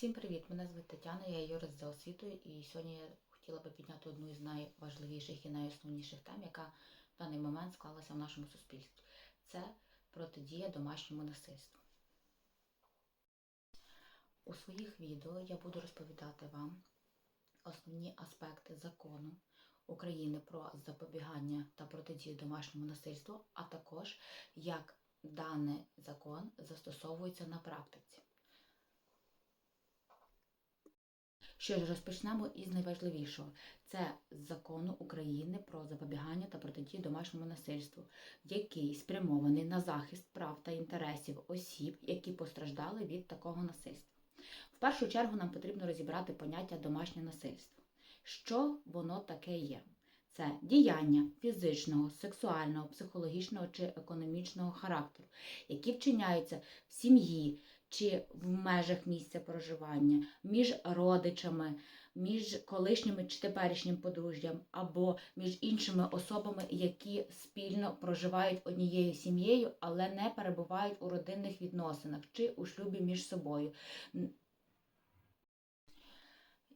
Всім привіт! Мене звуть Тетяна, я юрист за освітою, і сьогодні я хотіла би підняти одну із найважливіших і найосновніших тем, яка в даний момент склалася в нашому суспільстві. Це протидія домашньому насильству. У своїх відео я буду розповідати вам основні аспекти закону України про запобігання та протидію домашньому насильству, а також як даний закон застосовується на практиці. Що ж, розпочнемо із найважливішого. Це закону України про запобігання та протидію домашньому насильству, який спрямований на захист прав та інтересів осіб, які постраждали від такого насильства. В першу чергу нам потрібно розібрати поняття домашнє насильство. Що воно таке є? Це діяння фізичного, сексуального, психологічного чи економічного характеру, які вчиняються в сім'ї чи в межах місця проживання, між родичами, між колишніми чи теперішнім подружжям, або між іншими особами, які спільно проживають однією сім'єю, але не перебувають у родинних відносинах чи у шлюбі між собою.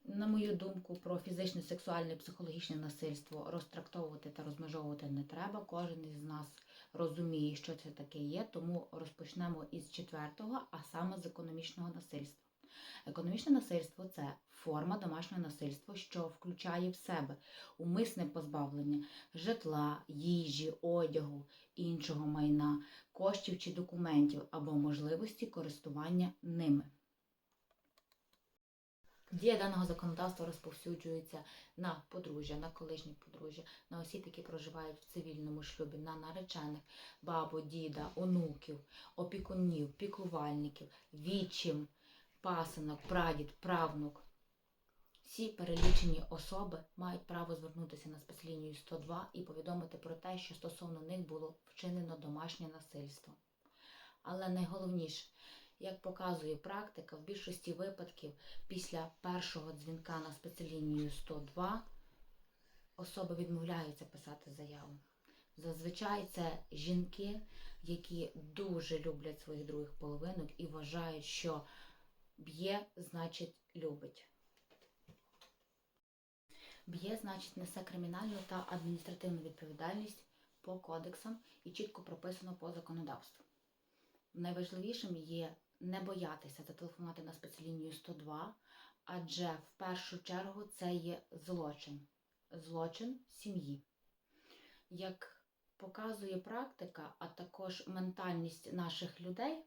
На мою думку, про фізичне, сексуальне, і психологічне насильство розтрактовувати та розмежовувати не треба. Кожен із нас розуміє, що це таке є, тому розпочнемо із четвертого, а саме з економічного насильства. Економічне насильство це форма домашнього насильства, що включає в себе умисне позбавлення житла, їжі, одягу, іншого майна, коштів чи документів або можливості користування ними. Дія даного законодавства розповсюджується на подружжя, на колишні подружжя, на осіб, які проживають в цивільному шлюбі, на наречених, бабу, діда, онуків, опікунів, піклувальників, вічим, пасинок, прадід, правнук. Всі перелічені особи мають право звернутися на спецлінію 102 і повідомити про те, що стосовно них було вчинено домашнє насильство. Але найголовніше, як показує практика, в більшості випадків після першого дзвінка на спецлінію 102 особи відмовляються писати заяву. Зазвичай це жінки, які дуже люблять своїх других половинок і вважають, що б'є, значить, любить. Б'є, значить, несе кримінальну та адміністративну відповідальність по кодексам і чітко прописано по законодавству. Найважливішим є не боятися зателефонувати на спецлінію 102, адже в першу чергу це є злочин, злочин сім'ї. Як показує практика, а також ментальність наших людей,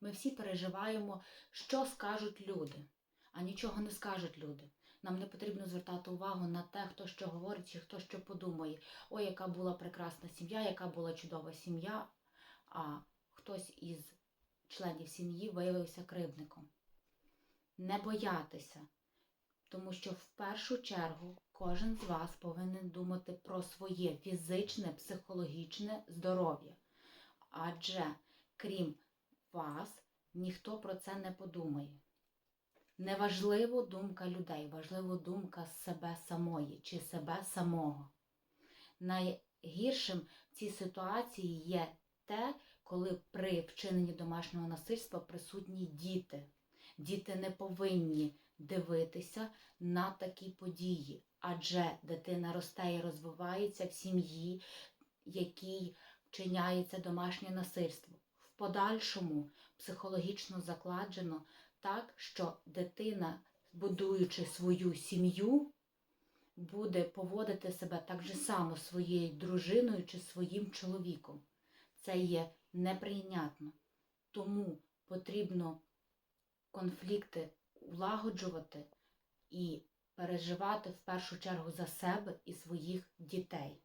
ми всі переживаємо, що скажуть люди, а нічого не скажуть люди. Нам не потрібно звертати увагу на те, хто що говорить чи хто що подумає. Ой, яка була прекрасна сім'я, яка була чудова сім'я, а хтось із членів сім'ї виявився кривдником. Не боятися, тому що в першу чергу кожен з вас повинен думати про своє фізичне, психологічне здоров'я. Адже крім вас, ніхто про це не подумає. Неважливо думка людей, важлива думка себе самої чи себе самого. Найгіршим в цій ситуації є те, коли при вчиненні домашнього насильства присутні діти. Діти не повинні дивитися на такі події, адже дитина росте і розвивається в сім'ї, якій вчиняється домашнє насильство. В подальшому психологічно закладжено так, що дитина, будуючи свою сім'ю, буде поводити себе так же само своєю дружиною чи своїм чоловіком. Це є неприйнятно. Тому потрібно конфлікти улагоджувати і переживати в першу чергу за себе і своїх дітей.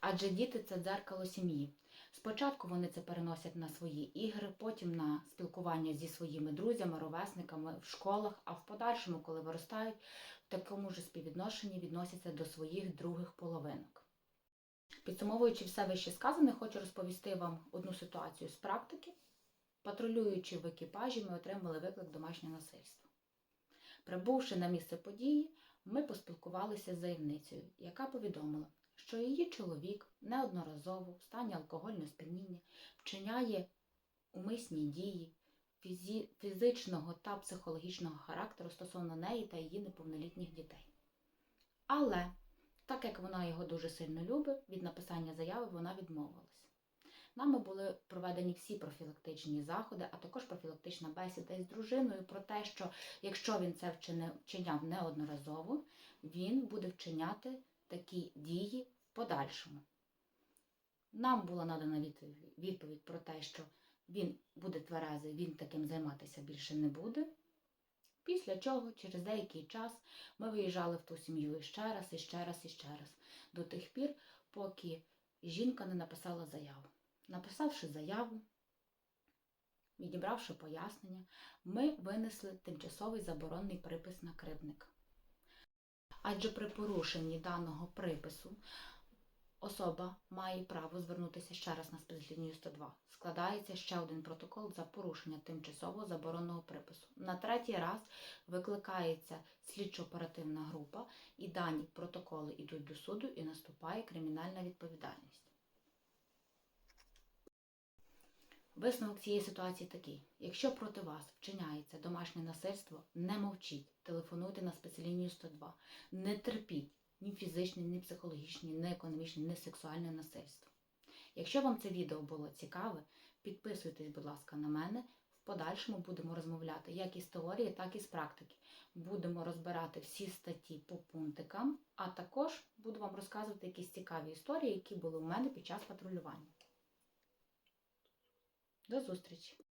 Адже діти це дзеркало сім'ї. Спочатку вони це переносять на свої ігри, потім на спілкування зі своїми друзями, ровесниками в школах, а в подальшому, коли виростають, в такому ж співвідношенні відносяться до своїх других половинок. Підсумовуючи все вище сказане, хочу розповісти вам одну ситуацію з практики. Патрулюючи в екіпажі, ми отримали виклик домашнє насильство. Прибувши на місце події, ми поспілкувалися з заявницею, яка повідомила, що її чоловік неодноразово в стані алкогольного сп'яніння вчиняє умисні дії, фізичного та психологічного характеру стосовно неї та її неповнолітніх дітей. Але, так як вона його дуже сильно любить, від написання заяви вона відмовилась. Нами були проведені всі профілактичні заходи, а також профілактична бесіда із дружиною про те, що якщо він це вчиняв неодноразово, він буде вчиняти такі дії в подальшому. Нам була надана відповідь, про те, що він буде тверезий, він таким займатися більше не буде. Після чого, через деякий час, ми виїжджали в ту сім'ю іще раз, і ще раз, і ще раз, до тих пір, поки жінка не написала заяву. Написавши заяву, відібравши пояснення, ми винесли тимчасовий заборонний припис на кривдника. Адже при порушенні даного припису особа має право звернутися ще раз на спецлінію 102. Складається ще один протокол за порушення тимчасового заборонного припису. На третій раз викликається слідчо-оперативна група, і дані протоколи йдуть до суду і наступає кримінальна відповідальність. Висновок цієї ситуації такий: якщо проти вас вчиняється домашнє насильство, не мовчіть, телефонуйте на спецлінію 102, не терпіть ні фізичне, ні психологічне, ні економічне, ні сексуальне насильство. Якщо вам це відео було цікаве, підписуйтесь, будь ласка, на мене. В подальшому будемо розмовляти як із теорії, так і з практики. Будемо розбирати всі статті по пунктикам, а також буду вам розказувати якісь цікаві історії, які були у мене під час патрулювання. До зустрічі!